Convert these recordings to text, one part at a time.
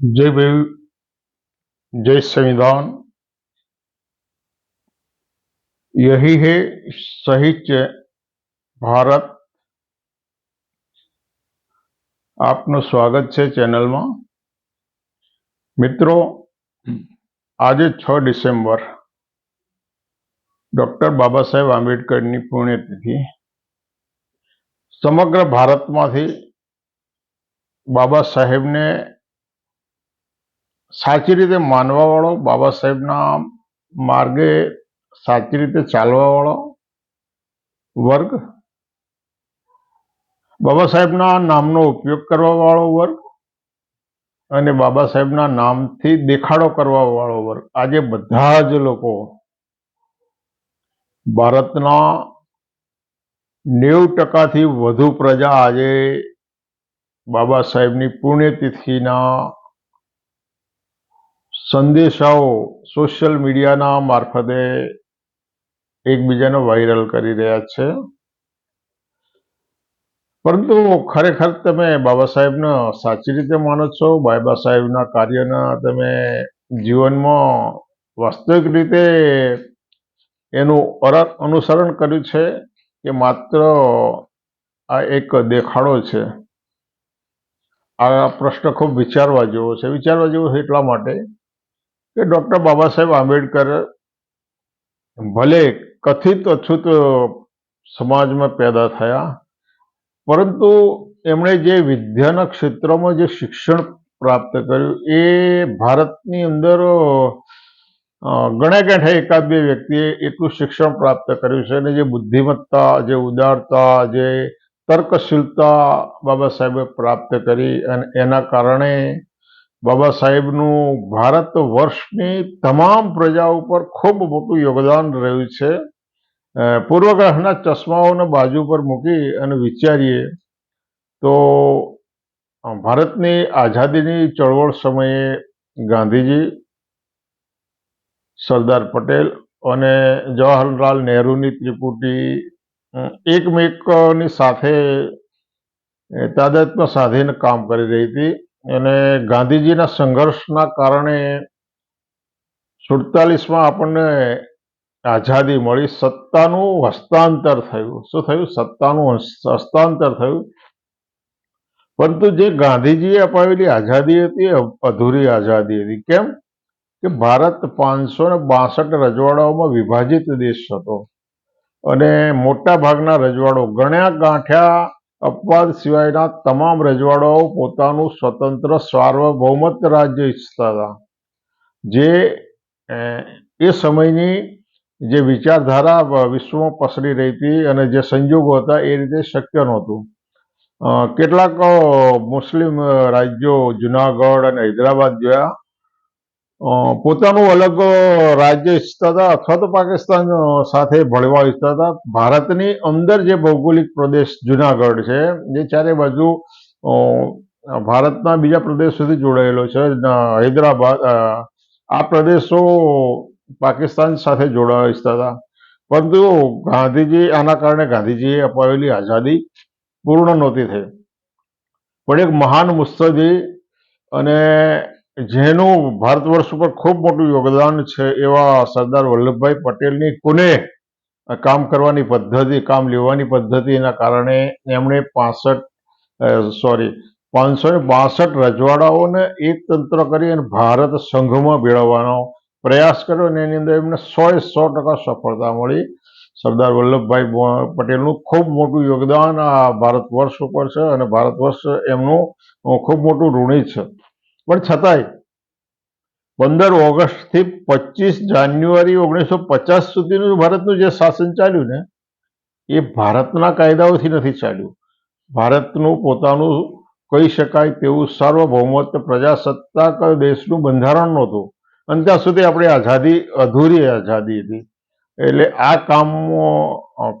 जय भीम जय संविधान यही है સાહિત્ય ભારત આપનું સ્વાગત છે ચેનલમાં મિત્રો આજે છ ડિસેમ્બર ડોક્ટર બાબા સાહેબ આંબેડકરની પુણ્યતિથિ સમગ્ર ભારતમાંથી બાબા સાહેબને સાચી રીતે માનવાવાળો, બાબા સાહેબના માર્ગે સાચી રીતે ચાલવાવાળો વર્ગ, બાબા સાહેબના નામનો ઉપયોગ કરવાવાળો વર્ગ અને બાબા સાહેબના નામથી દેખાડો કરવાવાળો વર્ગ. આજે બધા જ લોકો ભારતના નેવું ટકાથી વધુ પ્રજા આજે બાબા સાહેબની પુણ્યતિથિના સંદેશાઓ સોશિયલ મીડિયાના મારફતે એકબીજાને વાયરલ કરી રહ્યા છે. પરંતુ ખરેખર તમે બાબા સાહેબને સાચી રીતે માનો છો? બાબા સાહેબના કાર્યના તમે જીવનમાં વાસ્તવિક રીતે એનું અર- અનુસરણ કર્યું છે કે માત્ર આ એક દેખાડો છે? આ પ્રશ્ન ખૂબ વિચારવા જેવો છે. વિચારવા જેવો એટલા માટે કે ડૉક્ટર બાબા સાહેબ આંબેડકર ભલે કથિત અછૂત સમાજમાં પેદા થયા, પરંતુ એમણે જે વિદ્યાના ક્ષેત્રમાં જે શિક્ષણ પ્રાપ્ત કર્યું, એ ભારતની અંદર ગણે ગાંઠે એકાદ બે વ્યક્તિએ એટલું શિક્ષણ પ્રાપ્ત કર્યું છે અને જે બુદ્ધિમત્તા, જે ઉદારતા, જે તર્કશીલતા બાબા સાહેબે પ્રાપ્ત કરી અને એના કારણે બાબા સાહેબનું ભારત વર્ષની તમામ પ્રજા ઉપર ખૂબ મોટું યોગદાન રહ્યું છે. પૂર્વગ્રહના ચશ્માઓને બાજુ પર મૂકી અને વિચારીએ તો ભારતની આઝાદીની ચળવળ સમયે ગાંધીજી, સરદાર પટેલ અને જવાહરલાલ નહેરુની ત્રિપુટી એકમેકની સાથે તાદાત્મ્ય સાધીને કામ કરી રહી હતી અને ગાંધીજીના સંઘર્ષના કારણે સુડતાલીસમાં આપણને આઝાદી મળી. સત્તાનું હસ્તાંતર થયું. શું થયું? સત્તાનું હસ- હસ્તાંતર થયું. પરંતુ જે ગાંધીજીએ અપાવેલી આઝાદી હતી, એ અધૂરી આઝાદી હતી. કેમ? કે ભારત પાંચસો ને બાસઠ રજવાડાઓમાં વિભાજિત દેશ હતો. અને મોટા ભાગના રજવાડો ગણ્યા ગાંઠ્યા અપવાદ સિવાયના તમામ રજવાડાઓ પોતાનું સ્વતંત્ર સાર્વભૌમત રાજ્ય ઈચ્છતા હતા. જે, એ સમયની જે વિચારધારા વિશ્વમાં પસરી રહી હતી અને જે સંજોગો હતા એ રીતે શક્ય નહોતું. કેટલાક મુસ્લિમ રાજ્યો જુનાગઢ અને હૈદરાબાદ જોયા. પોતાનું અલગ રાજ્ય ઈચ્છતા હતા અથવા તો પાકિસ્તાન સાથે ભળવા ઈચ્છતા હતા. ભારતની અંદર જે ભૌગોલિક પ્રદેશ જુનાગઢ છે જે ચારે બાજુ ભારતના બીજા પ્રદેશ સુધી જોડાયેલો છે. હૈદરાબાદ આ પ્રદેશો પાકિસ્તાન સાથે જોડાવા ઈચ્છતા હતા. પરંતુ ગાંધીજી, આના કારણે ગાંધીજીએ અપાવેલી આઝાદી પૂર્ણ નહોતી થઈ. પણ એક મહાન મુત્સદી અને જેનું ભારત વર્ષ ઉપર ખૂબ મોટું યોગદાન છે એવા સરદાર વલ્લભભાઈ પટેલની કુને કામ કરવાની પદ્ધતિ, કામ લેવાની પદ્ધતિના કારણે એમણે પાસઠ સોરી પાંચસો ને બાસઠ રજવાડાઓને એક તંત્ર કરી અને ભારત સંઘમાં ભેળવવાનો પ્રયાસ કર્યો અને એની અંદર એમને સો એ સો ટકા સફળતા મળી. સરદાર વલ્લભભાઈ પટેલનું ખૂબ મોટું યોગદાન આ ભારત વર્ષ ઉપર છે અને ભારત વર્ષ એમનું ખૂબ મોટું ઋણી છે. પણ છતાંય પંદર ઓગસ્ટથી પચીસ જાન્યુઆરી ઓગણીસો પચાસ સુધીનું ભારતનું જે શાસન ચાલ્યું ને, એ ભારતના કાયદાઓથી નથી ચાલ્યું. ભારતનું પોતાનું કહી શકાય તેવું સાર્વભૌમત્વ પ્રજાસત્તાક દેશનું બંધારણ નહોતું. અને ત્યાં સુધી આપણી આઝાદી, અધૂરી આઝાદી હતી. એટલે આ કામ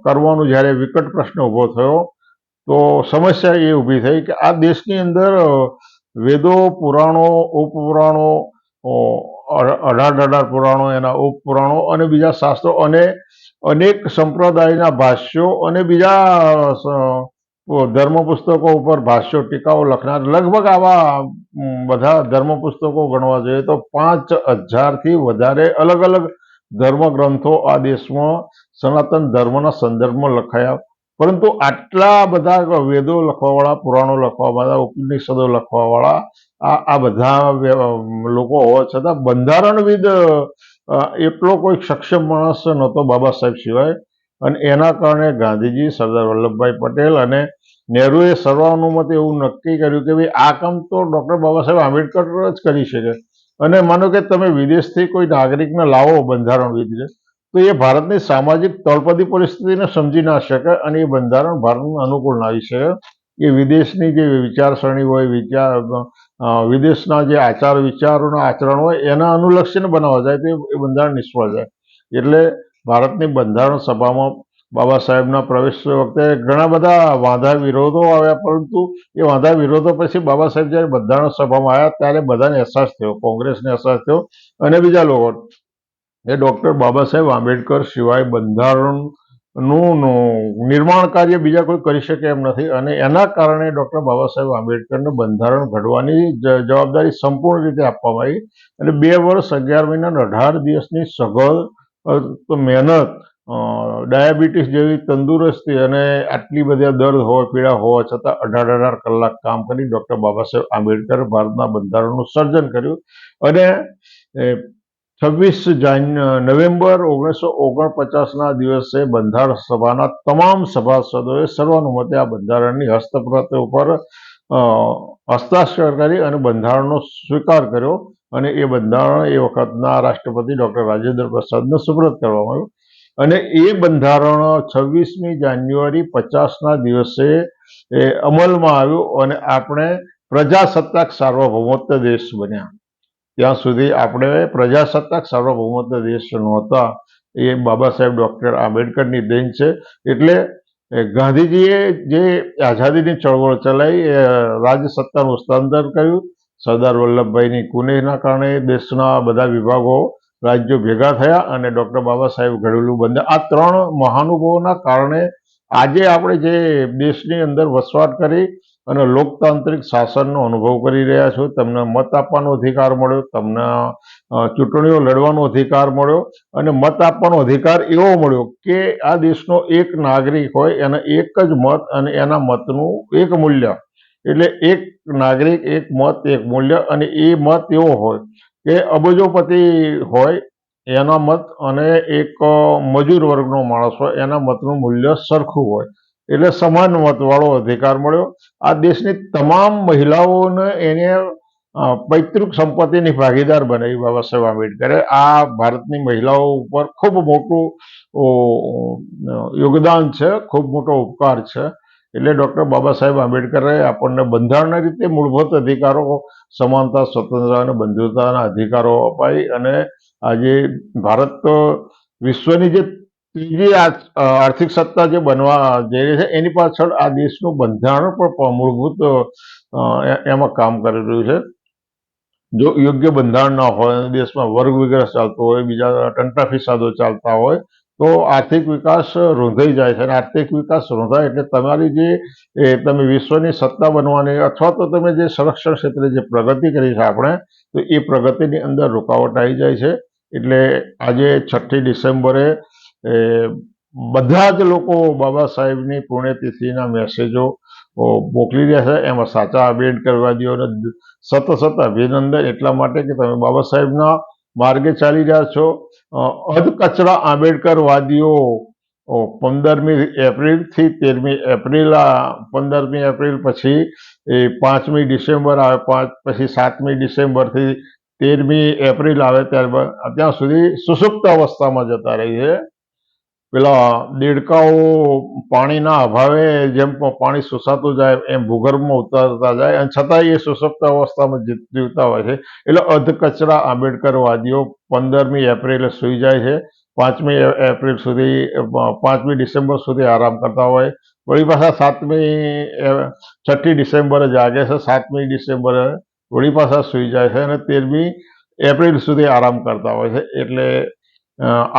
કરવાનું જ્યારે વિકટ પ્રશ્ન ઊભો થયો, તો સમસ્યા એ ઊભી થઈ કે આ દેશની અંદર વેદો, પુરાણો, ઉપપુરાણો અઢાર અઢાર પુરાણો, એના ઉપપુરાણો અને બીજા શાસ્ત્રો અને અનેક સંપ્રદાયના ભાષ્યો અને બીજા ધર્મ પુસ્તકો ઉપર ભાષ્યો, ટીકાઓ લખનાર લગભગ આવા બધા ધર્મ પુસ્તકો ગણવા જોઈએ તો પાંચ હજારથી વધારે અલગ અલગ ધર્મ ગ્રંથો આ દેશમાં સનાતન ધર્મના સંદર્ભમાં લખાયા પરંતુ આટલા બધા વેદો લખવાવાળા, પુરાણો લખવાવાળા ઉપનિષદો લખવાવાળા, આ આ બધા લોકો હોવા છતાં બંધારણવિદ એટલો કોઈ સક્ષમ માણસ નહોતો બાબા સાહેબ સિવાય. અને એના કારણે ગાંધીજી સરદાર વલ્લભભાઈ પટેલ અને નહેરુએ સર્વાનુમતે એવું નક્કી કર્યું કે ભાઈ, આ કામ તો ડૉક્ટર બાબા સાહેબ આંબેડકર જ કરી શકે. અને માનો કે તમે વિદેશથી કોઈ નાગરિકને લાવો બંધારણવિદને તો એ ભારતની સામાજિક તળપદી પરિસ્થિતિને સમજી ના શકે અને એ બંધારણ ભારતને અનુકૂળ ના આવી શકે. એ વિદેશની જે વિચારસરણી હોય, વિચાર વિદેશના જે આચાર, વિચારોના આચરણ હોય, એના અનુલક્ષીને બનાવવા જાય તો એ- બંધારણ નિષ્ફળ જાય. એટલે ભારતની બંધારણ સભામાં બાબા સાહેબના પ્રવેશ વખતે ઘણા બધા વાંધા વિરોધો આવ્યા, પરંતુ એ વાંધા વિરોધો પછી બાબા સાહેબ જ્યારે બંધારણ સભામાં આવ્યા, ત્યારે બધાને અહેસાસ થયો, કોંગ્રેસને અહેસાસ થયો અને બીજા લોકો એ ડૉક્ટર બાબા સાહેબ આંબેડકર સિવાય બંધારણનું નિર્માણ કાર્ય બીજા કોઈ કરી શકે એમ નથી. અને એના કારણે ડૉક્ટર બાબા સાહેબ આંબેડકરને બંધારણ ઘડવાની જવાબદારી સંપૂર્ણ રીતે આપવામાં આવી. અને બે વર્ષ અગિયાર મહિના અઢાર દિવસની સઘળ મહેનત ડાયાબિટીસ જેવી તંદુરસ્તી અને આટલી બધા દર્દ હોવા પીડા હોવા છતાં અઢાર અઢાર કલાક કામ કરી ડૉક્ટર બાબા સાહેબ આંબેડકર ભારતના બંધારણનું સર્જન કર્યું. અને છવ્વીસ જાન, નવેમ્બર ઓગણીસો ઓગણપચાસના દિવસે બંધારણ સભાના તમામ સભાસદોએ સર્વાનુમતે આ બંધારણની હસ્તપ્રત ઉપર હસ્તાક્ષર કરી અને બંધારણનો સ્વીકાર કર્યો અને એ બંધારણ એ વખતના રાષ્ટ્રપતિ ડૉક્ટર રાજેન્દ્ર પ્રસાદને સુપ્રત કરવામાં આવ્યું. અને એ બંધારણ છવ્વીસમી જાન્યુઆરી પચાસના દિવસે એ અમલમાં આવ્યું અને આપણે પ્રજાસત્તાક સાર્વભૌમત્વ દેશ બન્યા. ત્યાં સુધી આપણે પ્રજાસત્તાક સાર્વભૌમત્વ દેશ નહોતા એ બાબા સાહેબ ડૉક્ટર આંબેડકરની દેન છે. એટલે ગાંધીજીએ જે આઝાદીની ચળવળ ચલાવી, એ રાજસત્તાનું હસ્તાંતર કર્યું. સરદાર વલ્લભભાઈની કુનેહના કારણે દેશના બધા વિભાગો રાજ્યો ભેગા થયા અને ડૉક્ટર બાબા સાહેબ ઘડેલું બંધ. આ ત્રણ મહાનુભાવોના કારણે આજે આપણે જે દેશની અંદર વસવાટ કરી અને લોકતાંત્રિક શાસનનો અનુભવ કરી રહ્યા છો, તમને મત આપવાનો અધિકાર મળ્યો, તમને ચૂંટણીઓ લડવાનો અધિકાર મળ્યો અને મત આપવાનો અધિકાર એવો મળ્યો કે આ દેશનો એક નાગરિક હોય, એને એક જ મત અને એના મતનું એક મૂલ્ય. એટલે એક નાગરિક, એક મત, એક મૂલ્ય અને એ મત એવો હોય કે અબજોપતિ હોય એના મત અને એક મજૂર વર્ગનો માણસ હોય, એના મતનું મૂલ્ય સરખું હોય. એટલે સમાન મતવાળો અધિકાર મળ્યો. આ દેશની તમામ મહિલાઓને એને પૈતૃક સંપત્તિની ભાગીદાર બનાવી બાબા સાહેબ આંબેડકરે. આ ભારતની મહિલાઓ ઉપર ખૂબ મોટું યોગદાન છે, ખૂબ મોટો ઉપકાર છે. એટલે ડૉક્ટર બાબા સાહેબ આંબેડકરે આપણને બંધારણના રીતે મૂળભૂત અધિકારો, સમાનતા, સ્વતંત્રતા અને બંધુતાના અધિકારો અપાઈ અને આજે ભારત વિશ્વની જે ત્રીજી આર્થિક સત્તા જે બનવા જઈ રહી છે, એની પાછળ આ દેશનું બંધારણ પણ મૂળભૂત એમાં કામ કરી રહ્યું છે. જો યોગ્ય બંધારણ ના હોય, દેશમાં વર્ગ વગેરે ચાલતો હોય, બીજા ટંટા ફિસાદો ચાલતા હોય, તો આર્થિક વિકાસ રૂંધાઈ જાય છે. અને આર્થિક વિકાસ રૂંધાય એટલે તમારી જે તમે વિશ્વની સત્તા બનવાની અથવા તો તમે જે સંરક્ષણ ક્ષેત્રે જે પ્રગતિ કરી છે આપણે, તો એ પ્રગતિની અંદર રૂકાવટ આવી જાય છે. એટલે આજે છઠ્ઠી ડિસેમ્બરે બધા જ લોકો બાબા સાહેબની પુણ્યતિથિના મેસેજો મોકલી રહ્યા છે. એમાં સાચા આંબેડકરવાદીઓને અને સતત સતત અભિનંદન એટલા માટે કે તમે બાબા સાહેબના માર્ગે ચાલી રહ્યા છો. અધ અધકચરા આંબેડકરવાદીઓ પંદરમી એપ્રિલથી તેરમી એપ્રિલ પંદરમી એપ્રિલ પછી એ પાંચમી ડિસેમ્બર આવે, પાંચ પછી સાતમી ડિસેમ્બરથી તેરમી એપ્રિલ આવે ત્યારબાદ. ત્યાં સુધી સુસુપ્ત અવસ્થામાં જતા રહી છે. પેલા દેડકાઓ પાણીના અભાવે જેમ પાણી સુસાતું જાય એમ ભૂગર્ભમાં ઉતરતા જાય અને છતાંય એ સુસપ્ત અવસ્થામાં જીવતા હોય છે. એટલે અધકચરા આંબેડકરવાદીઓ પંદરમી એપ્રિલે સૂઈ જાય છે. પાંચમી એપ્રિલ સુધી પાંચમી ડિસેમ્બર સુધી આરામ કરતા હોય. વળી પાછા સાતમી છઠ્ઠી ડિસેમ્બરે જાગે છે. સાતમી ડિસેમ્બરે વળી પાછા સૂઈ જાય છે અને તેરમી એપ્રિલ સુધી આરામ કરતા હોય છે. એટલે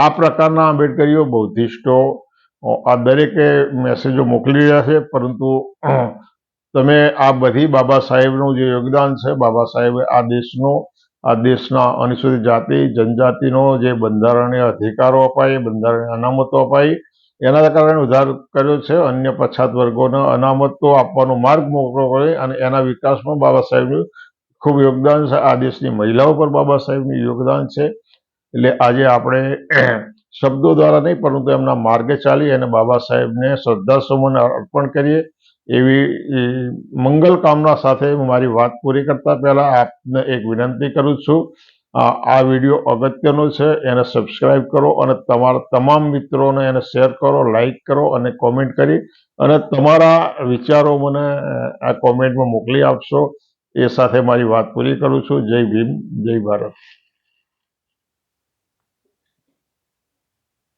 આ પ્રકારના આંબેડકરીઓ બૌદ્ધિસ્ટો આ દરેકે મેસેજો મોકલી રહ્યા છે. પરંતુ તમે આ બધી બાબા સાહેબનું જે યોગદાન છે, બાબા સાહેબે આ દેશનો, આ દેશના અનુસૂચિત જાતિ, જનજાતિનો જે બંધારણીય અધિકારો અપાય, બંધારણીય અનામતો અપાઈ એના કારણે ઉધાર કર્યો છે. અન્ય પછાત વર્ગોને અનામતો આપવાનો માર્ગ મોકળો કરે અને એના વિકાસમાં બાબા સાહેબનું ખૂબ યોગદાન છે. આ દેશની મહિલાઓ પર બાબા સાહેબનું યોગદાન છે. એટલે આજે આપણે શબ્દો દ્વારા નહીં, પરંતુ એમના માર્ગે ચાલી અને બાબા સાહેબને શ્રદ્ધાસુમન અર્પણ કરીએ એવી મંગલ કામના સાથે મારી વાત પૂરી કરતા પહેલા આપને એક વિનંતી કરું છું. આ આ વીડિયો અગત્યનો છે. એને સબસ્ક્રાઇબ કરો અને તમારા તમામ મિત્રોને એને શેર કરો લાઈક કરો અને કોમેન્ટ કરી. અને તમારા વિચારો મને આ કોમેન્ટમાં મોકલી આપશો. એ સાથે મારી વાત પૂરી કરું છું. જય ભીમ જય ભારત.